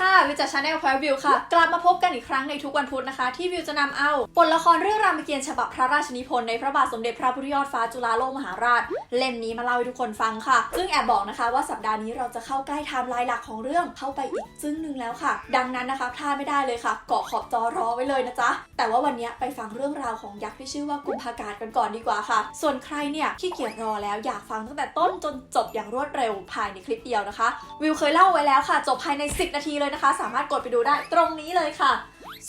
ค่ะ วิจากชาแนลพอยวิวค่ะ กลับมาพบกันอีกครั้งในทุกวันพุธนะคะ ที่วิวจะนำเอาบทละครเรื่องรามเกียรติ์ฉบับพระราชนิพนธ์ในพระบาทสมเด็จพระพุทธยอดฟ้าจุฬาโลกมหาราช เล่มนี้มาเล่าให้ทุกคนฟังค่ะ ซึ่งแอบบอกนะคะว่าสัปดาห์นี้เราจะเข้าใกล้ไทม์ไลน์หลักของเรื่องเข้าไปอีกซึ่งหนึ่งแล้วค่ะ ดังนั้นนะคะพลาดไม่ได้เลยค่ะ เกาะขอบจอรอไว้เลยนะจ๊ะแต่ว่าวันนี้ไปฟังเรื่องราวของยักษ์ที่ชื่อว่ากุมภากาศกันก่อนดีกว่าค่ะ ส่วนใครเนี่ยขี้เกียจรอแล้วอยากฟังตั้งแต่ต้นจนจบอย่างรวดเร็วภายในคลิปเดียวนะคะ วิวเคยเล่าไว้แล้วค่ะ จบภายใน 10 นาทีเลยนะคะสามารถกดไปดูได้ตรงนี้เลยค่ะ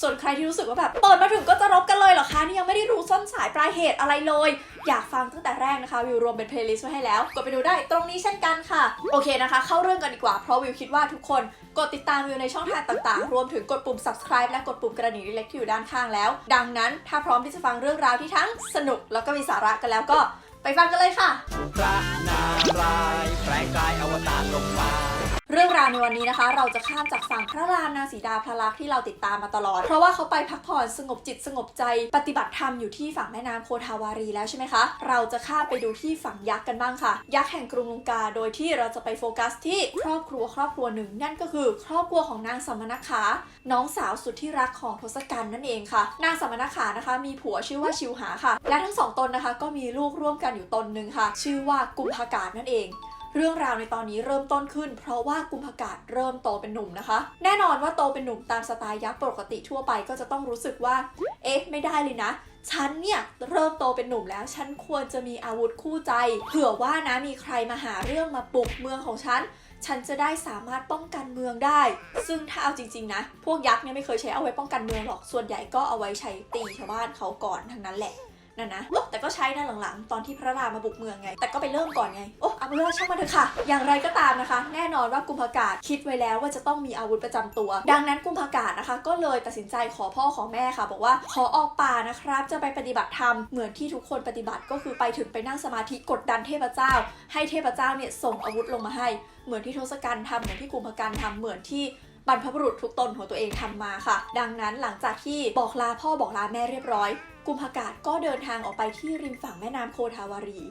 ส่วนใครที่รู้สึกว่าแบบเปิดมาถึงก็จะรบกันเลยเหรอคะนี่ยังไม่ได้รู้ส้นสายปลายเหตุอะไรเลย อยากฟังตั้งแต่แรกนะคะวิวรวมเป็นเพลย์ลิสต์ไว้ให้แล้ว กดไปดูได้ตรงนี้เช่นกันค่ะ โอเคนะคะ เข้าเรื่องกันดีกว่าเพราะวิวคิดว่าทุกคนกดติดตามวิวในช่องทางต่างๆ รวมถึงกดปุ่ม subscribe และกดปุ่มกระดิ่งเล็กๆที่อยู่ด้านข้างแล้ว ดังนั้นถ้าพร้อมที่จะฟังเรื่องราวที่ทั้งสนุกแล้วก็มีสาระกันแล้วก็ไปฟังกันเลยค่ะ พระนารายณ์แปลงกายอวตารลงมา เรื่องราวในวันนี้นะคะ เราจะข้ามจากฝั่งพระรามนางสีดาพระลักษณ์ที่เราติดตามมาตลอด เพราะว่าเขาไปพักผ่อนสงบจิตสงบใจ ปฏิบัติธรรมอยู่ที่ฝั่งแม่น้ำโคทาวารีแล้วใช่ไหมคะ เราจะข้ามไปดูที่ฝั่งยักษ์กันบ้างค่ะ ยักษ์แห่งกรุงลงกา โดยที่เราจะไปโฟกัสที่ครอบครัวครอบครัวหนึ่ง นั่นก็คือ ครอบครัวของนางสมณขา น้องสาวสุดที่รักของทศกัณฐ์นั่นเองค่ะ นางสมณขานะคะ มีผัวชื่อว่าชิวหาค่ะ และทั้งสองตนนะคะ ก็มีลูกร่วมกันอยู่ตนหนึ่งค่ะ ชื่อว่ากุมภากาศนั่นเอง เรื่องราวในตอนนี้เริ่มต้นขึ้น เพราะว่ากุมภากาศเริ่มโตเป็นหนุ่มนะคะ แน่นอนว่าโตเป็นหนุ่มตามสไตล์ยักษ์ปกติทั่วไปก็จะต้องรู้สึกว่า เอ๊ะ ไม่ได้เลยนะฉันเนี่ยเริ่มโตเป็นหนุ่มแล้ว ฉันควรจะมีอาวุธคู่ใจ เผื่อว่านะมีใครมาหาเรื่องมาปลุกเมืองของฉัน ฉันจะได้สามารถป้องกันเมืองได้ ซึ่งถ้าเอาจริง ๆ นะ พวกยักษ์เนี่ยไม่เคยใช้เอาไว้ป้องกันเมืองหรอก ส่วนใหญ่ก็เอาไว้ใช้ตีชาวบ้านเขาก่อนทั้งนั้นแหละ นั่นนะโอ้แต่ก็ใช้นะหลังๆ ตอนที่พระรามมาบุกเมืองไง แต่ก็ไปเริ่มก่อนไง โอ้เอาเป็นว่าช่างมันเถอะค่ะ อย่างไรก็ตามนะคะ แน่นอนว่ากุมภากาศคิดไว้แล้วว่าจะต้องมีอาวุธประจำตัว ดังนั้นกุมภากาศนะคะ ก็เลยตัดสินใจขอพ่อขอแม่ค่ะ บอกว่าขอออกป่านะครับ จะไปปฏิบัติธรรมเหมือนที่ทุกคนปฏิบัติก็คือไปถึงไปนั่งสมาธิกดดันเทพเจ้า ให้เทพเจ้าเนี่ยส่งอาวุธลงมาให้ เหมือนที่ทศกัณฐ์ทำเหมือนที่กุมภกันทำเหมือนที่ บรรพบุรุษทุกตนของตัวเองทำมาค่ะ ดังนั้นหลังจากที่บอกลาพ่อบอกลาแม่เรียบร้อย กุมภากาศก็เดินทางออกไปที่ริมฝั่งแม่น้ำโคทาวารี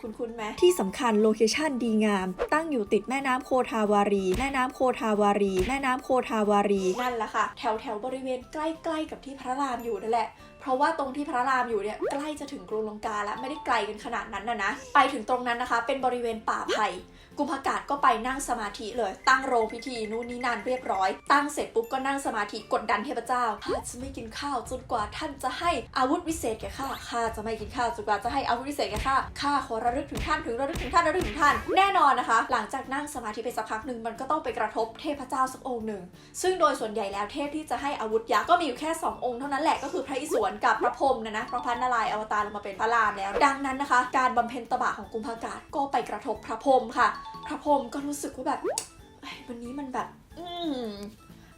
คุณคุณไหมที่สำคัญโลเคชันดีงาม ตั้งอยู่ติดแม่น้ำโคทาวารี แม่น้ำโคทาวารี แม่น้ำโคทาวารี นั่นแหละค่ะ แถวแถวบริเวณใกล้ๆกับที่พระรามอยู่นั่นแหละ เพราะว่าตรงที่พระรามอยู่เนี่ยใกล้จะถึงกรุงลงกาแล้วไม่ได้ไกลกันขนาดนั้นนะนะ ไปถึงตรงนั้นนะคะ เป็นบริเวณป่าไผ่ กุมภากาศก็ไปนั่งสมาธิเลยตั้งโรงพิธีนู่นนี่นั่นเรียบร้อย ตั้งเสร็จปุ๊บก็นั่งสมาธิกดดันเทพเจ้าข้าจะไม่กินข้าวจนกว่าท่านจะให้อาวุธวิเศษแก่ข้าข้าจะไม่กินข้าวจนกว่าจะให้อาวุธวิเศษแก่ข้าข้าขอระลึกถึงท่านถึงระลึกถึงท่านระลึกถึงท่าน แน่นอนนะคะ หลังจากนั่งสมาธิไปสักพักหนึ่งมันก็ต้องไปกระทบเทพเจ้าสักองค์หนึ่งซึ่งโดยส่วนใหญ่แล้วเทพที่จะให้อาวุธยักษ์ก็มีอยู่แค่ 2 องค์เท่านั้นแหละก็คือพระอิศวรกับพระพรหมนะนะพระพระนารายอวตารลงมาเป็นพระรามแล้ว ดังนั้นนะคะ การบำเพ็ญตบะของกุมภากาศก็ไปกระทบพระพรหมค่ะพระพรหมก็รู้สึกว่าแบบวันนี้มันแบบ อืม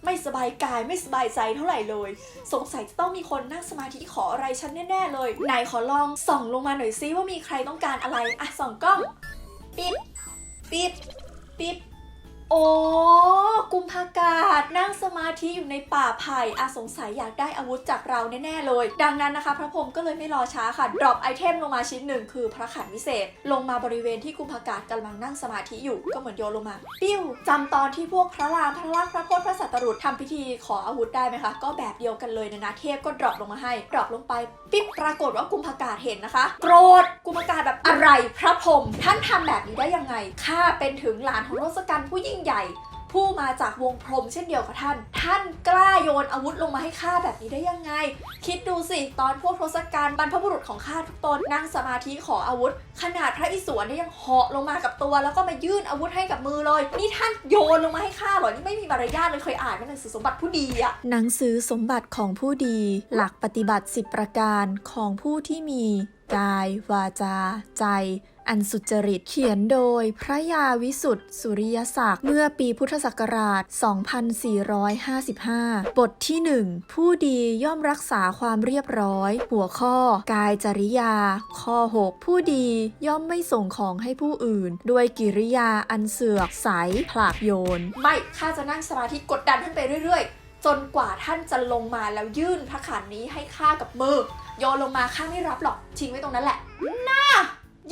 ไม่สบายกายไม่สบายใจเท่าไหร่เลย สงสัยจะต้องมีคนนั่งสมาธิขออะไรฉันแน่ๆเลยไหนขอลองส่องลงมาหน่อยซิว่ามีใครต้องการอะไรอะส่องกล้องปิ๊บปิ๊บปิ๊บโอ้ กุมภากาศ นั่งสมาธิอยู่ในป่าไผ่อาสงสัยอยากได้อาวุธจากเราแน่ๆเลย ดังนั้นนะคะ พระพรหมก็เลยไม่รอช้าค่ะ ดรอปไอเทมลงมาชิ้นหนึ่งคือพระขันวิเศษ ลงมาบริเวณที่กุมภากาศกำลังนั่งสมาธิอยู่ก็เหมือนโยนลงมา ปิ้วจำตอนที่พวกพระรามพระลักษมณ์พระโพธิพระสัตรุษทำพิธีขออาวุธได้ไหมคะ ก็แบบเดียวกันเลยนะนะเทพก็ดรอปลงมาให้ดรอปลงไปปิ๊บปรากฏว่ากุมภากาศเห็นนะคะ โกรธกุมภากาศแบบอะไรพระพรหมท่านทำแบบนี้ได้ยังไงข้าเป็นถึงหลานของทศกัณฐ์ผู้ยิ่งใหญ่ ผู้มาจากวงพรมเช่นเดียวกับท่าน ท่านกล้าโยนอาวุธลงมาให้ข้าแบบนี้ได้ยังไง คิดดูสิตอนพวกทศกัณฐ์บรรพบุรุษของข้าทุกตนนั่งสมาธิขออาวุธ ขนาดพระอิศวรเนี่ยยังเหาะลงมากับตัว แล้วก็มายื่นอาวุธให้กับมือเลย นี่ท่านโยนลงมาให้ข้าเหรอนี่ไม่มีมารยาทเลยเคยอ่านไหมหนังสือสมบัติผู้ดีอะหนังสือสมบัติของผู้ดี หลักปฏิบัติ 10 ประการของผู้ที่มี กาย วาจา ใจ อันสุจริต เขียนโดยพระยาวิสุทธ์สุริยศักดิ์เมื่อปีพุทธศักราช 2455 บทที่ 1 ผู้ดีย่อมรักษาความเรียบร้อย หัวข้อ กายจริยา ข้อ 6 ผู้ดีย่อมไม่ส่งของให้ผู้อื่น ด้วยกิริยาอันเสือกใสผลากโยน ไม่ข้าจะนั่งสมาธิกดดันท่านไปเรื่อย ๆ จนกว่าท่านจะลงมาแล้วยื่นพระขันนี้ให้ข้ากับมือโยนลงมาข้าไม่รับหรอกทิ้งไว้ตรงนั้นแหละน่า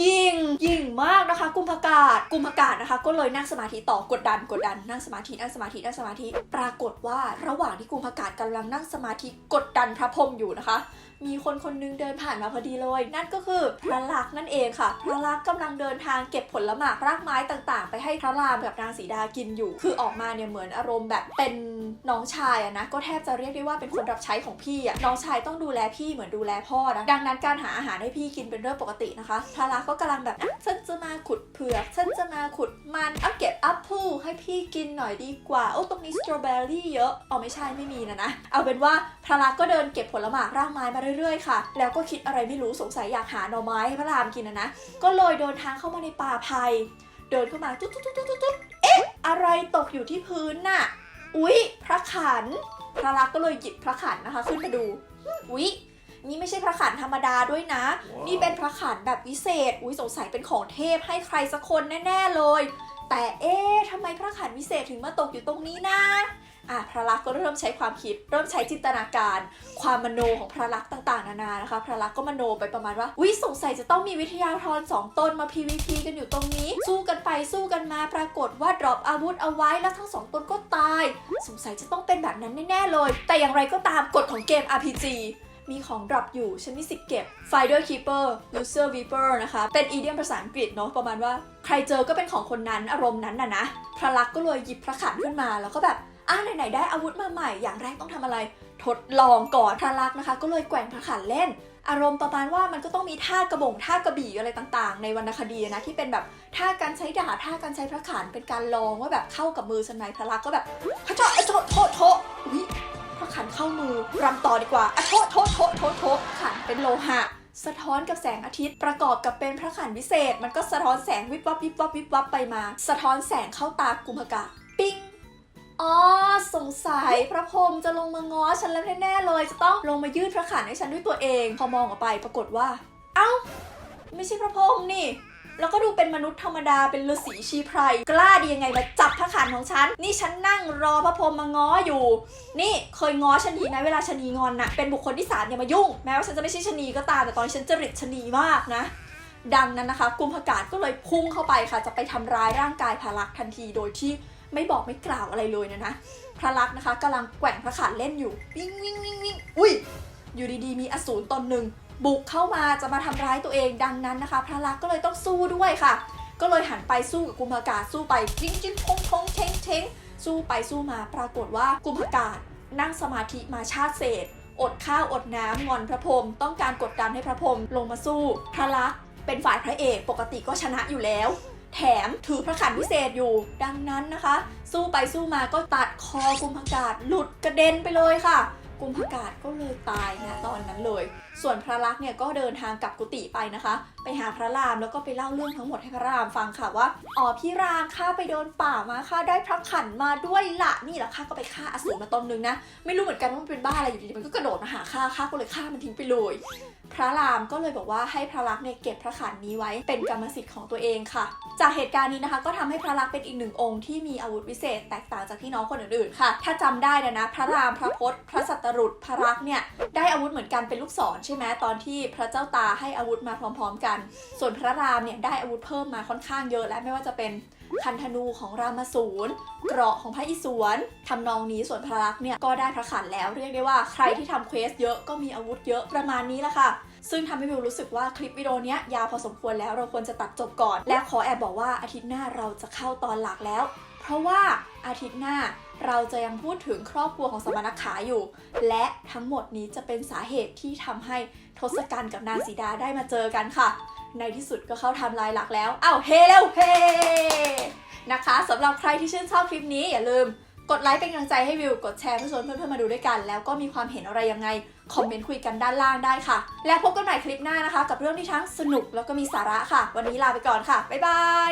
ยิงยิงมากนะคะ กุมภากาศกุมภากาศนะคะ ก็เลยนั่งสมาธิต่อกดดันกดดันนั่งสมาธินั่งสมาธินั่งสมาธิปรากฏว่าระหว่างที่กุมภากาศกำลังนั่งสมาธิกดดันพระพรหมอยู่นะคะมีคนคนหนึงเดินผ่านมาพอดีเลย นั่นก็คือพระลักษณ์นั่นเองค่ะ พระลักษณ์กำลังเดินทางเก็บผลหมากรากไม้ต่างๆ ไปให้พระรามกับนางสีดากินอยู่ คือออกมาเนี่ยเหมือนอารมณ์แบบเป็นน้องชายอะนะ ก็แทบจะเรียกได้ว่าเป็นคนรับใช้ของพี่อะน้องชายต้องดูแลพี่เหมือนดูแลพ่อนะ ดังนั้นการหาอาหารให้พี่กินเป็นเรื่องปกตินะคะ พระลักษณ์ก็กำลังแบบฉันจะมาขุดเผือกฉันจะมาขุดมันเอาเก็บอปเปิลให้พี่กินหน่อยดีกว่า โอ้ตรงนี้สตรอเบอรี่เยอะเอาไม่ใช่ไม่มีนะนะ เอาเป็นว่าพระลักษณ์ก็เดินเก็บผลหมากรากไม้มาเรื่อยๆค่ะ แล้วก็คิดอะไรไม่รู้สงสัยอยากหาหน่อไม้ให้พระรามกินนะนะ ก็เลยเดินทางเข้ามาในป่าไผ่เดินเข้ามาตุ๊ดตุ๊ดตุ๊ดตุ๊ดตุ๊ดเอ๊ะ อะไรตกอยู่ที่พื้นน่ะ อุ๊ย พระขัน พระลักษณ์ก็เลยหยิบพระขันนะคะ ขึ้นมาดู อุ๊ย นี่ไม่ใช่พระขันธรรมดาด้วยนะ นี่เป็นพระขันแบบวิเศษ อุ๊ย สงสัยเป็นของเทพให้ใครสักคนแน่ ๆเลย แต่เอ๊ะทำไมพระขันวิเศษถึงมาตกอยู่ตรงนี้นะ อะพระลักษณ์ก็เริ่มใช้ความคิด เริ่มใช้จินตนาการ ความมโนของพระลักษณ์ต่างๆ นานานะคะ พระลักษณ์ก็มโนไปประมาณว่าวิสงสัยจะต้องมีวิทยาธรสองตนมา PVP กันอยู่ตรงนี้ สู้กันไปสู้กันมาปรากฏว่าดรอปอาวุธเอาไว้แล้วทั้งสองตนก็ตาย สงสัยจะต้องเป็นแบบนั้นแน่ๆเลย แต่อย่างไรก็ตามกฎของเกม RPG มีของดรอปอยู่ ฉันมีสิทธิ์เก็บ Finder Keeper User Weeper นะคะ เป็นอีเดียมภาษาอังกฤษเนาะ ประมาณว่า ใครเจอก็เป็นของคนนั้น อารมณ์นั้นน่ะนะ พระลักษณ์ก็เลยหยิบพระขันขึ้นมา แล้วก็แบบ อะไหนๆได้อาวุธมาใหม่ อย่างแรกต้องทำอะไร ทดลองก่อนพระลักษณ์นะคะ ก็เลยแกว่งพระขันเล่น อารมณ์ประมาณว่ามันก็ต้องมีท่ากระบงท่ากระบี่อะไรต่างๆ ในวรรณคดีนะที่เป็นแบบท่าการใช้ดาบท่าการใช้พระขันเป็นการลองว่าแบบเข้ากับมือฉันไหมพระลักษณ์ก็แบบพระเจ้าอโทษโทษโทษอุ๊ยพระขันเข้ามือรำต่อดีกว่าอโทษโทษโทษโทษโทขันเป็นโลหะสะท้อนกับแสงอาทิตย์ประกอบกับเป็นพระขันวิเศษ มันก็สะท้อนแสงวิบวับวิบวับวิบวับไปมา สะท้อนแสงเข้าตากุมภกะ อ๋อสงสัยพระพรหมจะลงมาง้อฉันแล้วแน่ๆเลย จะต้องลงมายื่นพระขันให้ฉันด้วยตัวเอง พอมองออกไปปรากฏว่า เอ้า ไม่ใช่พระพรหมนี่ แล้วก็ดูเป็นมนุษย์ธรรมดาเป็นฤาษีชีไพรกล้าดียังไงมาจับพระขันของฉัน นี่ฉันนั่งรอพระพรหมมาง้ออยู่ นี่เคยง้อชนีไหมเวลาชนีงอนน่ะเป็นบุคคลที่สามอย่ามายุ่ง แม้ว่าฉันจะไม่ใช่ชนีก็ตามแต่ตอนนี้ฉันจริตชนีมากนะดังนั้นนะคะ กุมภากาศก็เลยพุ่งเข้าไปค่ะ จะไปทำร้ายร่างกายพระลักษณ์ทันทีโดยที่ ไม่บอกไม่กล่าวอะไรเลยนะนะพระลักษณ์นะคะกำลังแกว่งพระขันเล่นอยู่วิ่งวิ่งวิ่งวิ่งอุ้ย อยู่ดีๆ มีอสูรตนหนึ่งบุกเข้ามาจะมาทำร้ายตัวเองดังนั้นนะคะ พระลักษณ์ก็เลยต้องสู้ด้วยค่ะ ก็เลยหันไปสู้กับกุมภากาศสู้ไปจิ้งจิ้งพงพงเชงเชงสู้ไปสู้มาปรากฏว่ากุมภากาศนั่งสมาธิมาชาติเศษ อดข้าวอดน้ำงอนพระพรหมต้องการกดดันให้พระพรหมลงมาสู้ พระลักษณ์เป็นฝ่ายพระเอกปกติก็ชนะอยู่แล้ว แถมถือพระขันพิเศษอยู่ ดังนั้นนะคะ สู้ไปสู้มาก็ตัดคอกุมภากาศหลุดกระเด็นไปเลยค่ะ กุมภากาศก็เลยตายนะตอนนั้นเลย ส่วนพระลักษณ์เนี่ยก็เดินทางกลับกุฏิไปนะคะ ไปหาพระรามแล้วก็ไปเล่าเรื่องทั้งหมดให้พระรามฟังค่ะว่าอ๋อพี่รามข้าไปเดินป่ามาข้าได้พระขันมาด้วยละนี่แหละข้าก็ไปฆ่าอสูรมาตนหนึงนะ ไม่รู้เหมือนกันว่ามันเป็นบ้าอะไรอยู่ดีมันก็กระโดดมาหาข้าข้าก็เลยฆ่ามันทิ้งไปเลย พระรามก็เลยบอกว่าให้พระลักษณ์เนี่ยเก็บพระขันนี้ไว้เป็นกรรมสิทธิ์ของตัวเองค่ะ จากเหตุการณ์นี้นะคะก็ทำให้พระลักษณ์เป็นอีกหนึ่งองค์ที่มีอาวุธวิเศษ แตกต่างจากพี่น้องคนอื่นๆค่ะ ถ้าจำได้นะนะพระรามพระพศพระสัตรุษพระลักษณ์เนี่ยได้อาวุธเหมือนกันเป็นลูกศรใช่ไหมตอนที่พระเจ้าตาให้อาวุธมาพร้อม ๆ กัน ส่วนพระรามเนี่ยได้อาวุธเพิ่มมาค่อนข้างเยอะ และไม่ว่าจะเป็นคันธนูของรามสูรเกราะของพระอิศวรทำนองนี้ส่วนพระลักษณ์เนี่ยก็ได้พระขันแล้วเรียกได้ว่าใครที่ทำเควสเยอะก็มีอาวุธเยอะประมาณนี้ละค่ะ ซึ่งทำให้วิวรู้สึกว่าคลิปวิดีโอนี้ยยาวพอสมควรแล้วเราควรจะตัดจบก่อน และขอแอบบอกว่าอาทิตย์หน้าเราจะเข้าตอนหลักแล้ว เพราะว่าอาทิตย์หน้า เราจะยังพูดถึงครอบครัวของสมณขาอยู่ และทั้งหมดนี้จะเป็นสาเหตุที่ทำให้ทศกัณฐ์กับนางสีดาได้มาเจอกันค่ะ ในที่สุดก็เข้าทำลายหลักแล้วอ้าวเฮเร็วเฮนะคะสำหรับใครที่ชื่นชอบคลิปนี้อย่าลืมกดไลค์เป็นกำลังใจให้วิว กดแชร์เพื่อชวนเพื่อนๆมาดูด้วยกัน แล้วก็มีความเห็นอะไรยังไง คอมเมนต์คุยกันด้านล่างได้ค่ะ แล้วพบกันใหม่คลิปหน้านะคะ กับเรื่องที่ทั้งสนุกแล้วก็มีสาระค่ะ วันนี้ลาไปก่อนค่ะ บ๊ายบาย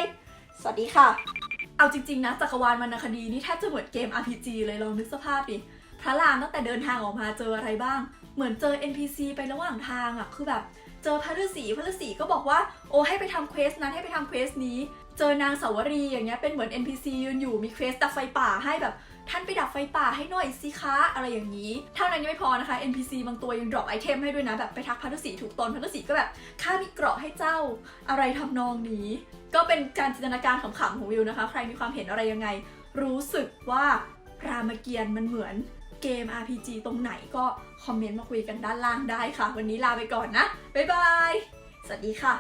สวัสดีค่ะ เอาจริง ๆ นะจักรวาลวรรณคดีนี่แทบจะเหมือนเกม RPG เลยลองนึกสภาพดิพระรามตั้งแต่เดินทางออกมาเจออะไรบ้าง เหมือนเจอ NPC ไประหว่างทางอะ่ะคือแบบเจอพระฤาษีพระฤาษีก็บอกว่าโอ้ให้ไปทำเควสนั้นให้ไปทำเควสนี้ เจอนางสาวรีอย่างเงี้ยเป็นเหมือน NPC ยืนอยู่มีเควสตัดไฟป่าให้แบบ ท่านไปดับไฟป่าให้หน่อยสิคะอะไรอย่างนี้ เท่านั้นยังไม่พอนะคะ NPC บางตัวยังดรอปไอเทมให้ด้วยนะแบบไปทักพันธุสีถูกตนพันธุสีก็แบบข้ามีเกราะให้เจ้าอะไรทำนองนี้ ก็เป็นการจินตนาการขำๆของวิวนะคะ ใครมีความเห็นอะไรยังไง รู้สึกว่ารามเกียรติ์มันเหมือนเกม RPG ตรงไหนก็คอมเมนต์มาคุยกันด้านล่างได้ค่ะ วันนี้ลาไปก่อนนะบ๊ายบายสวัสดีค่ะ